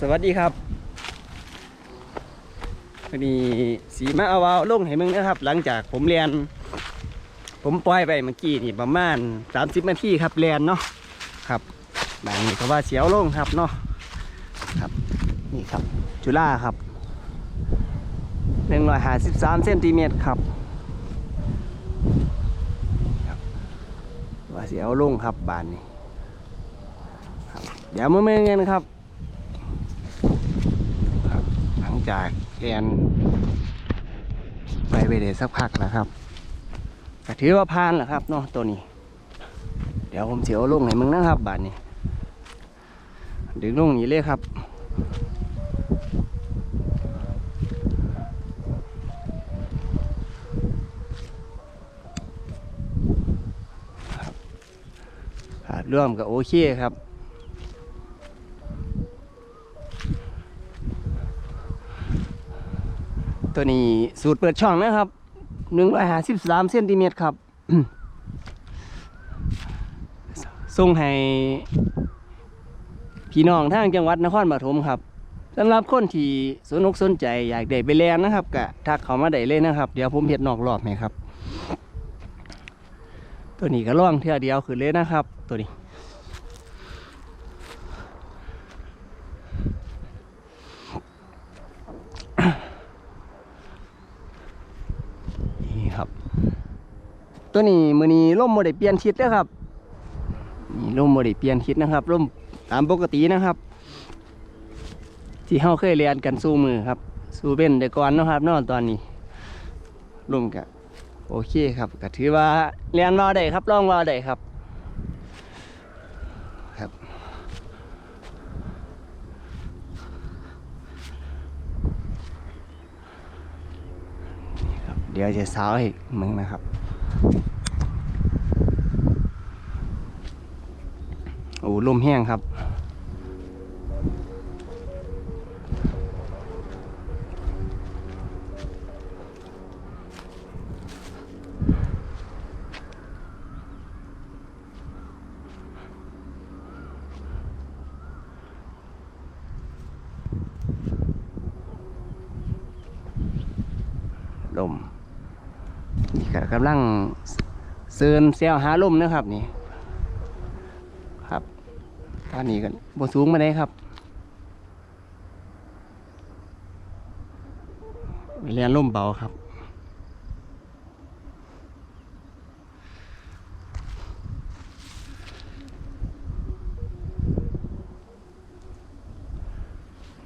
สวัสดีครับวันนี้สีมาเอาวาวลงให้มึงนะครับ หลังจากผมเรียน ผมปล่อยไปเมื่อกี้นี่ประมาณ 30นาทีครับเรียนเนาะครับบางนี้ก็ว่าเสียวลงครับเนาะครับนี่ครับ จุฬาครับ153เซนติเมตรครับว่าเสียวลงครับบานนี้เดี๋ยวมาเมืองกันครับหลัง จากเรียนไปไปเดสักพักแล้วครับก็ถือว่าผ่านแล้วครับเนาะตัวนี้ เดี๋ยวผมเสียวลงให้มึงนะครับบาทนี้ ดึงลงนี้เลยครับร่วมกับโอเคครับ ตัวนี้สูตรเปิดช่องนะครับหนึ่งร้อยห้าสิบสามเซนติเมตรครับส่งให้พี่น้องทางจังหวัดนครปฐมครับสำหรับคนที่สนอกสนใจอยากได้ไปแลนนะครับกะทักเขามาได้เลยนะครับ เดี๋ยวผมเห็ดนอกรอบให้ครับ ตัวนี้ก็ล่องเท่าเดียวคือเลยนะครับ ตัวนี้ครับ ตัวนี้มือนี้ร่มโมได้เปลี่ยนทิศนะครับนี่ร่มโมได้เปลี่ยนทิศนะครับร่มตามปกตินะครับที่เฮาเคยเรียนกันสู้มือครับ สู้เป็นแต่ก่อนนะครับนอกตอนนี้ร่มกะโอเคครับก็ถือว่าเรียนว่าได้ครับลองว่าได้ครับครับครับเดี๋ยวจะสาวให้มึงนะครับ โอ้ลมแห้งครับลม ก็กำลังเซินเซลหาลมนะครับนี่ ครับตอนนี้กันบนสูงมาได้ครับเรียนล่มเบาครับ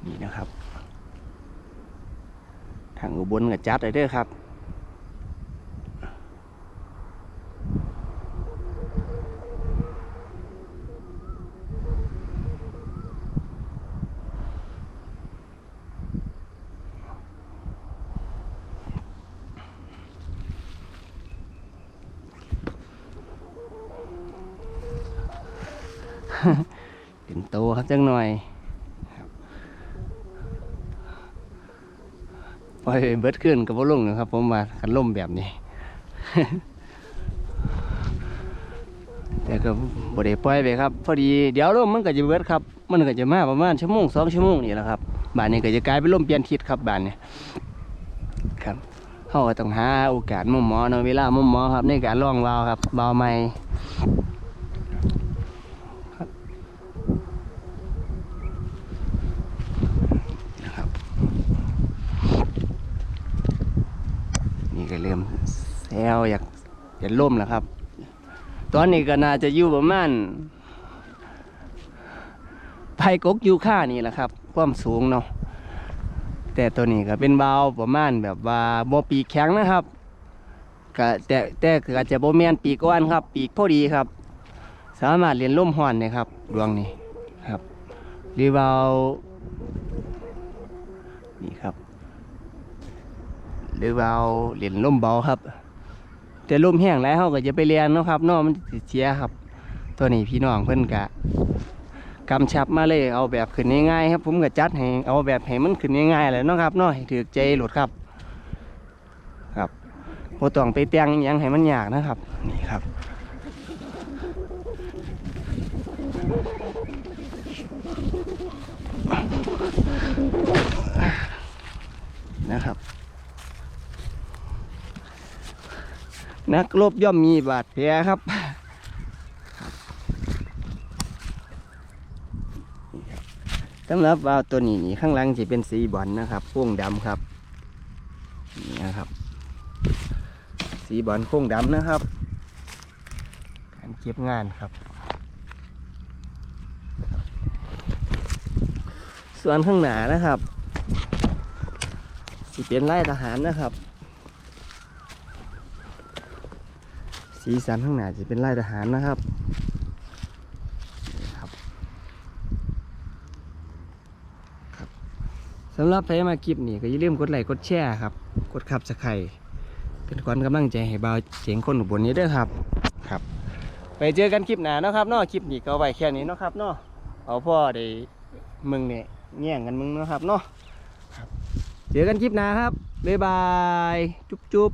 นี่นะครับ ทางอุบลกับจัดเลยด้อครับ เป็นโตครับจังหน่อยปล่อยเบิดขึ้นกับว่าลุงนะครับ ผมว่าคันล่มแบบนี้ แต่ก็บด้ปล่อยไปครับ พอดีเดี๋ยวล่มมันก็จะเบิดครับ มันก็จะมาประมาณชั่วโมงสองชั่วโมงนี่แหละครับบ้านนี้ก็จะกลายเป็นล่มเปลี่ยนทิศครับบ้านนี้ครับเขาก็ต้องหาโอกาสมุมหมอเนาะเวลามุมหมอครับ ในการล่องวาวครับวาวใหม่ นะครับ นี่ก็เริ่มแซ วอยากจะล่มแล้วครับ ตอนนี้ก็น่าจะอยู่ประมาณไผ่กกยูค่านี่แหละครับความสูงเนาะแต่ตัวนี้ก็เป็นเบาประมาณแบบว่าโบปีกแข็งนะครับก็แต่แต่ก็จะโบแมนปีกอ่อนครับ ปีกพอดีครับ สามารถเรียนล่มห่อนนะครับดวงนี้ครับรีเบานี่ครับหรือเอาเหรียญล่มเบาครับ แต่ล่มแห้งแล้วเขาก็จะไปเรียนเนาะครับนอกมันสิเสียครับ ตัวนี้พี่น้องเพิ่อนกะกำชับมาเลยเอาแบบขึ้นง่ายๆครับ ผมก็จัดให้เอาแบบให้มันขึ้นง่ายๆเลยเนาะครับเนาะให้ถือใจหลุดครับครับโอต้องไปแต่งยังให้มันยากนะครับ นี่ครับ นักรบย่อมมีบาดแผลครับสำหรับวาวตัวนี้นี่ข้างหลังจะเป็นสีบอลนะครับโค้งดำครับนี่นะครับ สีบอลโค้งดำนะครับการเก็บงานครับ ส่วนข้างหน้านะครับสิเป็นไล่ทหารนะครับ สีสันข้างหน้าจะเป็นไล่ทหารนะครับครับครับสำหรับใครมาคลิปนี้ก็อย่าลืมกดไลค์กดแชร์ครับ กดขับสไครเป็นความกำลังใจให้บ่าวเสียงคนอุบนนี้ด้วยครับครับ ไปเจอกันคลิปหน้าเนาะครับนาะคลิปนี้ก็เอาไว้แค่นี้เนาะครับนาะเอาพ่อได้มึงเนี่ยแย่งกันมึงนะครับเนาะครับเจอกันคลิปหน้าครับบ๊ายบาย จุ๊บจุ๊บ